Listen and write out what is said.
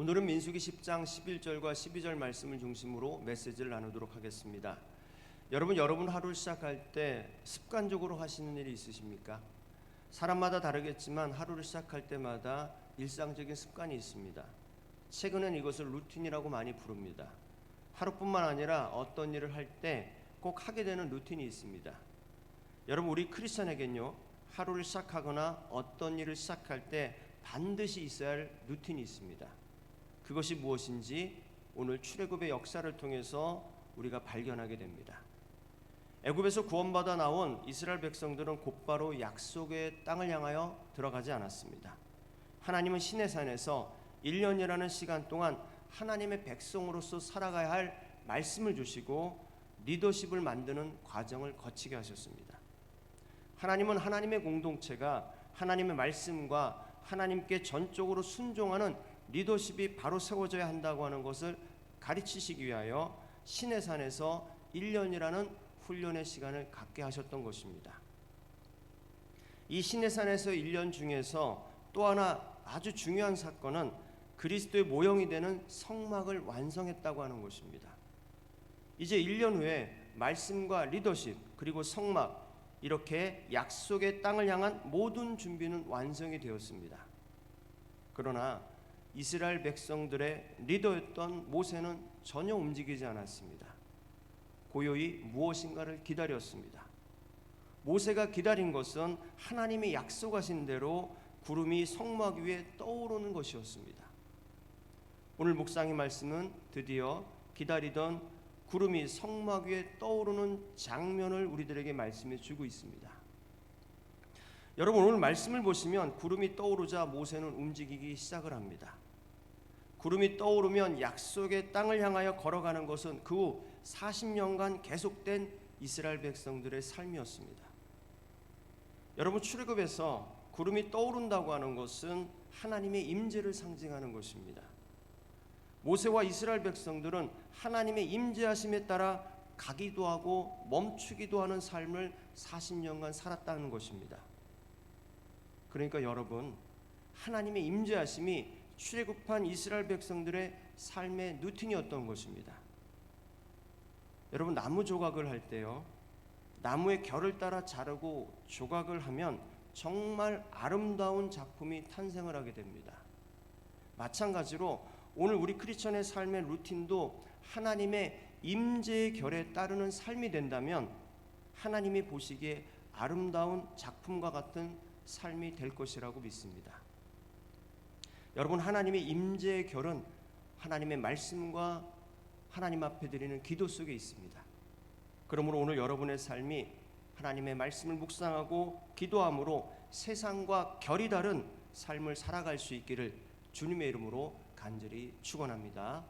오늘은 민수기 10장 11절과 12절 말씀을 중심으로 메시지를 나누도록 하겠습니다. 여러분 여러분 하루를 시작할 때 습관적으로 하시는 일이 있으십니까? 사람마다 다르겠지만 하루를 시작할 때마다 일상적인 습관이 있습니다. 최근엔 이것을 루틴이라고 많이 부릅니다. 하루뿐만 아니라 어떤 일을 할 때 꼭 하게 되는 루틴이 있습니다. 여러분 우리 크리스천에겐요 하루를 시작하거나 어떤 일을 시작할 때 반드시 있어야 할 루틴이 있습니다. 그것이 무엇인지 오늘 출애굽의 역사를 통해서 우리가 발견하게 됩니다. 애굽에서 구원받아 나온 이스라엘 백성들은 곧바로 약속의 땅을 향하여 들어가지 않았습니다. 하나님은 시내 산에서 1년이라는 시간 동안 하나님의 백성으로서 살아가야 할 말씀을 주시고 리더십을 만드는 과정을 거치게 하셨습니다. 하나님은 하나님의 공동체가 하나님의 말씀과 하나님께 전적으로 순종하는 리더십이 바로 세워져야 한다고 하는 것을 가르치시기 위하여 신의 산에서 1년이라는 훈련의 시간을 갖게 하셨던 것입니다. 이 신의 산에서 1년 중에서 또 하나 아주 중요한 사건은 그리스도의 모형이 되는 성막을 완성했다고 하는 것입니다. 이제 1년 후에 말씀과 리더십 그리고 성막 이렇게 약속의 땅을 향한 모든 준비는 완성이 되었습니다. 그러나 이스라엘 백성들의 리더였던 모세는 전혀 움직이지 않았습니다. 고요히 무엇인가를 기다렸습니다. 모세가 기다린 것은 하나님이 약속하신 대로 구름이 성막 위에 떠오르는 것이었습니다. 오늘 묵상의 말씀은 드디어 기다리던 구름이 성막 위에 떠오르는 장면을 우리들에게 말씀해 주고 있습니다. 여러분 오늘 말씀을 보시면 구름이 떠오르자 모세는 움직이기 시작을 합니다. 구름이 떠오르면 약속의 땅을 향하여 걸어가는 것은 그 후 40년간 계속된 이스라엘 백성들의 삶이었습니다. 여러분 출애굽에서 구름이 떠오른다고 하는 것은 하나님의 임재를 상징하는 것입니다. 모세와 이스라엘 백성들은 하나님의 임재하심에 따라 가기도 하고 멈추기도 하는 삶을 40년간 살았다는 것입니다. 그러니까 여러분 하나님의 임재하심이 출애굽한 이스라엘 백성들의 삶의 루틴이었던 것입니다. 여러분 나무 조각을 할 때요. 나무의 결을 따라 자르고 조각을 하면 정말 아름다운 작품이 탄생을 하게 됩니다. 마찬가지로 오늘 우리 크리스천의 삶의 루틴도 하나님의 임재의 결에 따르는 삶이 된다면 하나님이 보시기에 아름다운 작품과 같은 삶이 될 것이라고 믿습니다. 여러분 하나님의 임재의 결은 하나님의 말씀과 하나님 앞에 드리는 기도 속에 있습니다. 그러므로 오늘 여러분의 삶이 하나님의 말씀을 묵상하고 기도함으로 세상과 결이 다른 삶을 살아갈 수 있기를 주님의 이름으로 간절히 축원합니다.